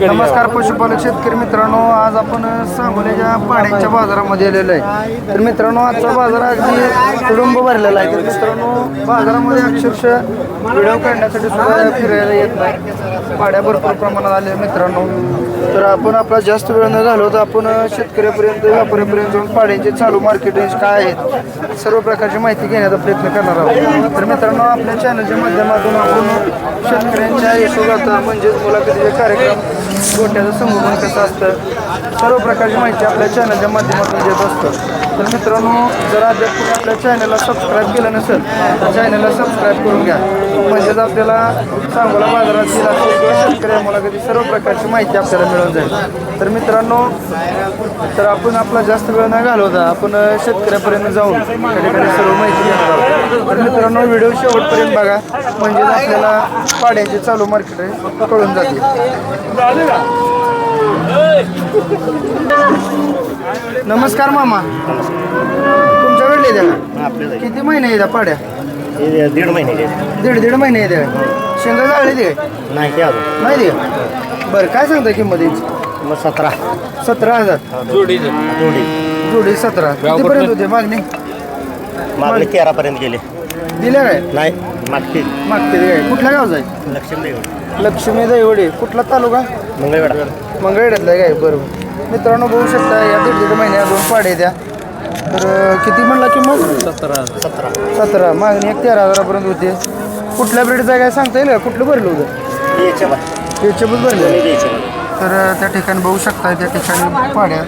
नमस्कार पशुपालक शेतकरी मित्रांनो आज आपण सांगोल्याच्या पाण्याच्या बाजारामध्ये आलेलो आहे. तर मित्रांनो आजचा बाजार अगदी कुटुंब भरलेला आहे. तर मित्रांनो बाजारामध्ये अक्षरशः व्हिडिओ काढण्यासाठी सुद्धा फिरायला येत नाही. पाड्या भरपूर प्रमाणात आल्या मित्रांनो. तर आपण आपला जास्त वेळ न घालवता आपण शेतकऱ्यापर्यंत व्यापाऱ्यापर्यंत जाऊन पाड्यांचे चालू मार्केट रेंज काय आहेत सर्व प्रकारची माहिती घेण्याचा प्रयत्न करणार आहोत. तर मित्रांनो आपल्या चॅनलच्या माध्यमातून आपण शेतकऱ्यांच्या यशोगाथा म्हणजेच मुलाखतीचे कार्यक्रम गोट्याचं संगोपन कसं असतं सर्व प्रकारची माहिती आपल्या चॅनलच्या माध्यमातून देत असतं. तर मित्रांनो जर अद्याप तुम्ही आपल्या चॅनलला सबस्क्राईब केलं नसेल तर चॅनलला सबस्क्राईब करून घ्या. म्हणजेच आपल्याला सांगोला बाजारातील असेल शेतकरी शेतकऱ्या मुलाखती सर्व प्रकारची माहिती आपल्याला मिळून जाईल. तर मित्रांनो तर आपण आपला जास्त वेळ न घालवता आपण शेतकऱ्यापर्यंत जाऊन त्या ठिकाणी सर्व माहिती घेणार आहोत. तर मित्रांनो व्हिडिओ शेवटपर्यंत बघा. म्हणजेच आपल्याला पाड्याचे चालू मार्केट कळून जाते नमस्कार मामा. तुमच्याकडले द्या? आपल्याला किती महिने येत्या पाड्या? हे दीड महिने दीड दीड महिने येत्या. शेंगा जाळले ते नाही ते नाही दे बरं काय सांगता किंमत याची? मग सतरा. सतरा हजार. जोडी जोडी. सतरा. कितीपर्यंत होते? मागणी? मागणी तेरापर्यंत गेले. दिल्या काय? नाही मागतील मागते ते काय? कुठल्या गावचा आहे? लक्ष्मी लक्ष्मी दैवडे कुठला तालुका? मंगळवेढा. मंगळवेढ्यातला काय? बरोबर. मित्रांनो बघू शकता या दीड दीड महिन्या दोन पाडे द्या तर किती म्हणला किंमत? सतरा सतरा. सतरा. मागणी एक तेरा हजारापर्यंत होते. कुठल्या ब्रेडचं आहे काय? सांगता येईल का? कुठलं भरलं होतं? याच्या बाय याचे पण भरले. द्यायचे तर त्या ठिकाणी बघू शकता त्या ठिकाणी पाड्या.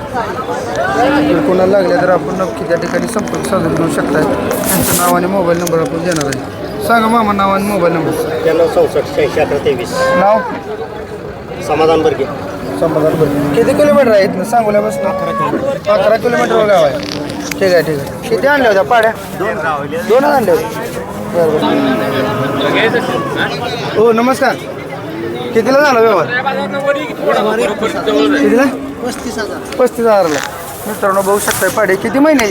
कोणाला लागल्या तर आपण नक्की त्या ठिकाणी संपर्क साधून घेऊ शकता. त्यांचं नाव आणि मोबाईल नंबर आपण देणार आहे. सांगा मामा नाव आणि मोबाईल नंबर. त्र्याण्णव चौसष्ट शहाऐंशी अकरा तेवीस. नाव? समाधान बर्गे. समाधान बरं किती किलोमीटर आहे इथनं सांगोल्यापासून अकरा किलोमीटर. अकरा किलोमीटर गाव आहे. ठीक आहे ठीक आहे. किती आणल्या होत्या पाड्या? दोनच आणल्या होत्या. बरं बरं. हो नमस्कार. कितीला झाला व्यवहार? कितीला? पस्तीस हजार पस्तीस हजारला. मित्रांनो बघू शकताय पाडे. किती महिने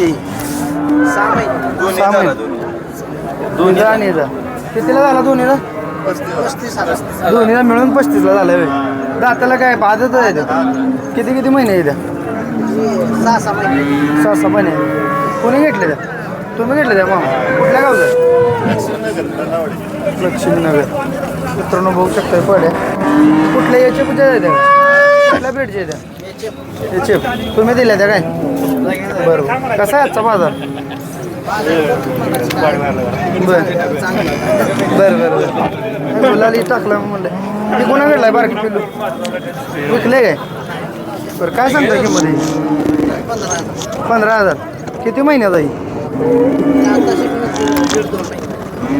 सहा महिने. दोन्हीला आणि कितीला झाला दोन्हीला? दोन्हीला मिळून पस्तीसला झाला होय. दाताला काय आदत आहे? किती किती महिने येत्या सहा सहा महिने सहा सहा महिने. कोणी घेतले त्या? तुम्ही घेतले त्या मामा? कुठल्या गावचा? लक्ष्मीनगर. मित्रांनो बघू शकताय पाड्या. कुठल्या याच्या पूजा द्या कुठल्या भेटच्या आहे त्या? याचे. तुम्ही दिल्या त्या काय? बरोबर. कसा आहे आजचा बाजार? बर. बर बर बर. मुलाली टाकला म्हणलं. ते कोणा भेटलाय बारकी पिल्लू. विकले काय? बरं काय सांगता किंमत पंधरा हजार. किती महिन्यात आहे दीड दोन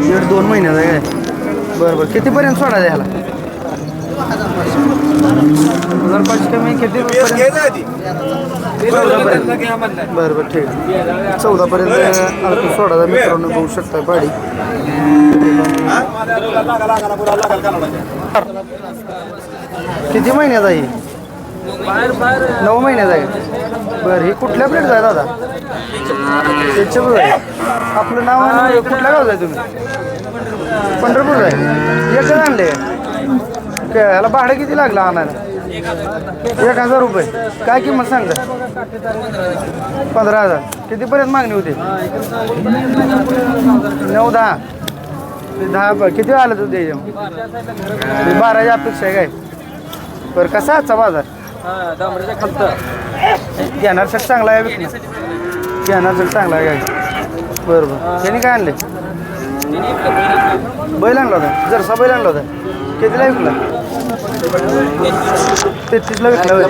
दीड दोन महिन्यात आहे काय? बरं बरं. कितीपर्यंत सोडा द्यायला हजार पाचशे हजार पाचशे कमी किती बरं बरं ठीक. चौदापर्यंत अर्थ सोडा मित्रांनो बघू शकता पाडी. किती महिन्यात आहे? नऊ महिन्यात आहे. बरं हे कुठल्या प्लेटचं आहे दादा? त्याच्यावर आहे. आपलं नाव कुठल्या गावचं आहे तुम्ही? पंढरपूर आहे. एकच आणले काय याला भाडं किती लागलं आणायला? एक हजार रुपये. काय किंमत सांगता पंधरा हजार. कितीपर्यंत मागणी होती? नऊ दहा. ते दहा प- किती आलं तू द्यायच्या बाराची अपेक्षा आहे काय? बरं कसा आजचा बाजार? घेण्यासाठी चांगला आहे विकणार? सर चांगला आहे काय बरं बरं. त्यांनी काय आणले? बैल आणला होता. जरसा बैल आणला होता. कितीला विकला? तेहतीसला होय.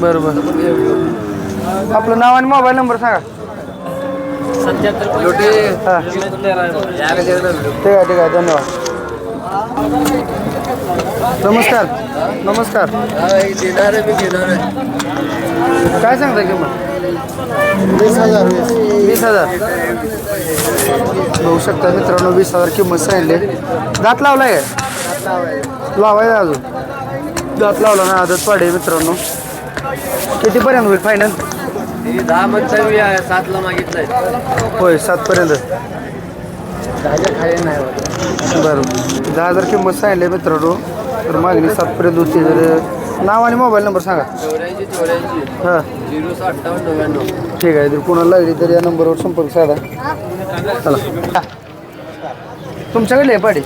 बरं बरं आपलं नाव आणि मोबाईल नंबर सांगा. हां. ठीक आहे ठीक आहे. धन्यवाद. नमस्कार. नमस्कार. काय सांगता किंमत? वीस हजार वीस हजार. बघू शकता मित्रांनो वीस हजार किंमत सांगितली. दात लावलाय काय? लावायचं अजून. दात लावला ना आदत पाडे मित्रांनो. कितीपर्यंत होईल फायनल दहा म्हणता मी सातला मागितलंय होय सातपर्यंत. नाही बरं. दहा हजार किंमत सांगितली मित्रांनो. तर मागणी सातपर्यंत होती. तर नाव आणि मोबाईल नंबर सांगा. चौऱ्याऐंशी चौऱ्याऐंशी हां. झिरो नव्याण्णव ठीक आहे. जर कोणाला लागली तर या नंबरवर संपर्क साधा. चला. तुमच्याकडे आहे पाडी?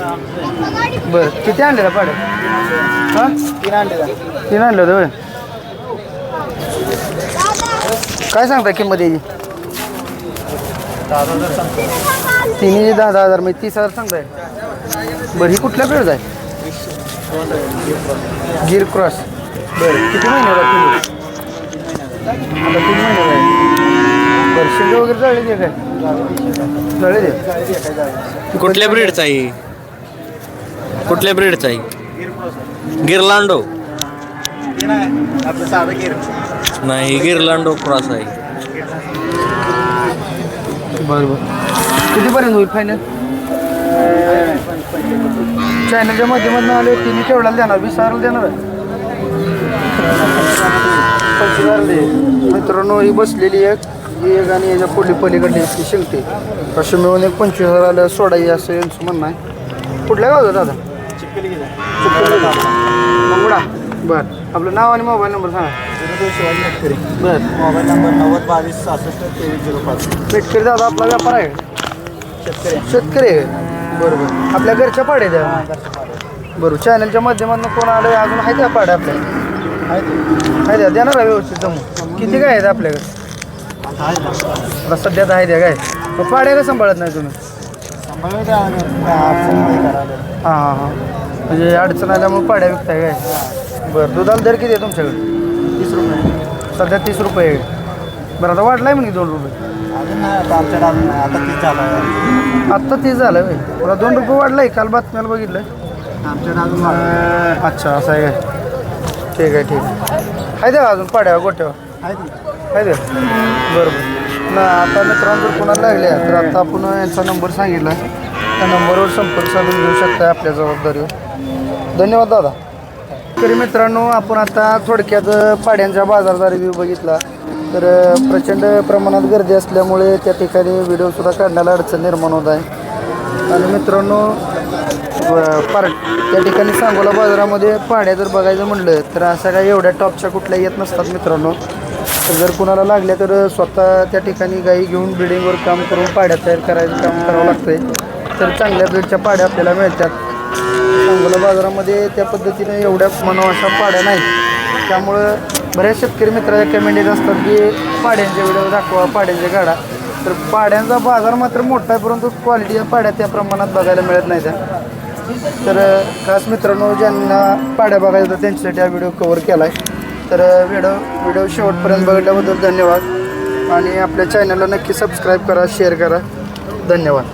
बरं किती आणलेला पाड्या हां? तीन आणले तीन आणलं होतं होय. काय सांगता किंमत याची? तिन्ही दहा दहा हजार म्हणजे तीस हजार सांगताय. बरं ही कुठल्या पेड आहे? गिर क्रॉस बरं किती महिने तुम्ही आता तीन महिने आहे बरं शिंदे वगैरे जळले ते काय? जळले ते कुठल्या ब्रीडचा आहे कुठल्या ब्रीडचा आहे? गिरलांडो. नाही गिरलांडो क्रॉस आहे. बरं बरं. कितीपर्यंत होईल फायनल चॅनलच्या माध्यमातून आले तिने केवढ्याला देणार? वीस हजाराला देणार आहे? पंचवीस हजार दे मित्रांनो ही बसलेली एक ही एक आणि याच्या पुढली पलीकडली ती शिंकते असे मिळून एक पंचवीस हजार आलं सोडाई असं यांचं म्हणणं आहे. कुठल्या गावचं दादा? मंगुडा बरं. आपलं नाव आणि मोबाईल नंबर सांगा. बरं. मोबाईल नंबर नव्वद बावीस सहासष्ट तेवीस झिरो पाच. शेतकरी दादा आपला व्यापार आहे. का? शेतकरी शेतकरी आहे. बरोबर आपल्या घरच्या पाड्या द्या बरोबर चॅनलच्या माध्यमातून कोण आलं अजून आहे त्या पाड्या आपल्या? आहे द्या देणार आहे व्यवस्थित जमू किती काय आहेत आपल्याकडे? आता सध्या तर आहे द्या काय? मग पाड्या का सांभाळत नाही तुम्ही? हां हां हां. म्हणजे अडचण आल्यामुळे पाड्या विकताय काय? बरं दुधाला दर किती आहे तुमच्याकडे? तीस रुपये. सध्या तीस रुपये आहे. बरं आता वाढलाय म्हणजे दोन रुपये. अजून नाही आता आमच्याकडे अजून नाही. आता तीस झालं. आहे आत्ता तीस झालं होय. मला दोन रुपये वाढलाय काल बातम्याला बघितलं. आमच्याकडे अजून वाढलं अच्छा असं आहे. काय ठीक आहे ठीक आहे. आहे द्या अजून पाड्यावर गोट्यावर. आहे ते. द्या बरोबर ना आता मित्रांनो जर कोणाला लागल्या तर आता आपण यांचा नंबर सांगितला. त्या नंबरवर संपर्क साधून घेऊ शकता आपल्या जबाबदारीवर. धन्यवाद दादा. तरी मित्रांनो आपण आता थोडक्यात पाड्यांच्या बाजारदार रिव्ह्यू बघितला. तर प्रचंड प्रमाणात गर्दी असल्यामुळे त्या ठिकाणी व्हिडिओसुद्धा काढण्याला अडचण निर्माण होत आहे. आणि मित्रांनो पार त्या ठिकाणी सांगोला बाजारामध्ये पाड्या जर बघायचं म्हणलं तर अशा काही एवढ्या टॉपच्या कुठल्या येत नसतात मित्रांनो. तर जर कुणाला लागल्या तर स्वतः त्या ठिकाणी गाई घेऊन बिल्डिंगवर काम करून पाड्या तयार करायचं काम करावं लागतंय. तर चांगल्या ब्रीडच्या पाड्या आपल्याला मिळतात. सांगोला बाजारामध्ये त्या पद्धतीने एवढ्या म्हणावं अशा पाड्या नाहीत. त्यामुळं बऱ्याच शेतकरी मित्राच्या कमेंट येत असतात की पाड्यांचे व्हिडिओ दाखवा पाड्यांचे गाडा. तर पाड्यांचा बाजार मात्र मोठा आहे परंतु क्वालिटी या पाड्या त्या प्रमाणात बघायला मिळत नाही त्या तर खास मित्रांनो ज्यांना पाड्या बघायचं त्यांच्यासाठी हा व्हिडिओ कव्हर केला आहे तर व्हिडिओ व्हिडिओ शेवटपर्यंत बघितल्याबद्दल धन्यवाद. आणि आपल्या चॅनलला नक्की सबस्क्राईब करा शेअर करा. धन्यवाद.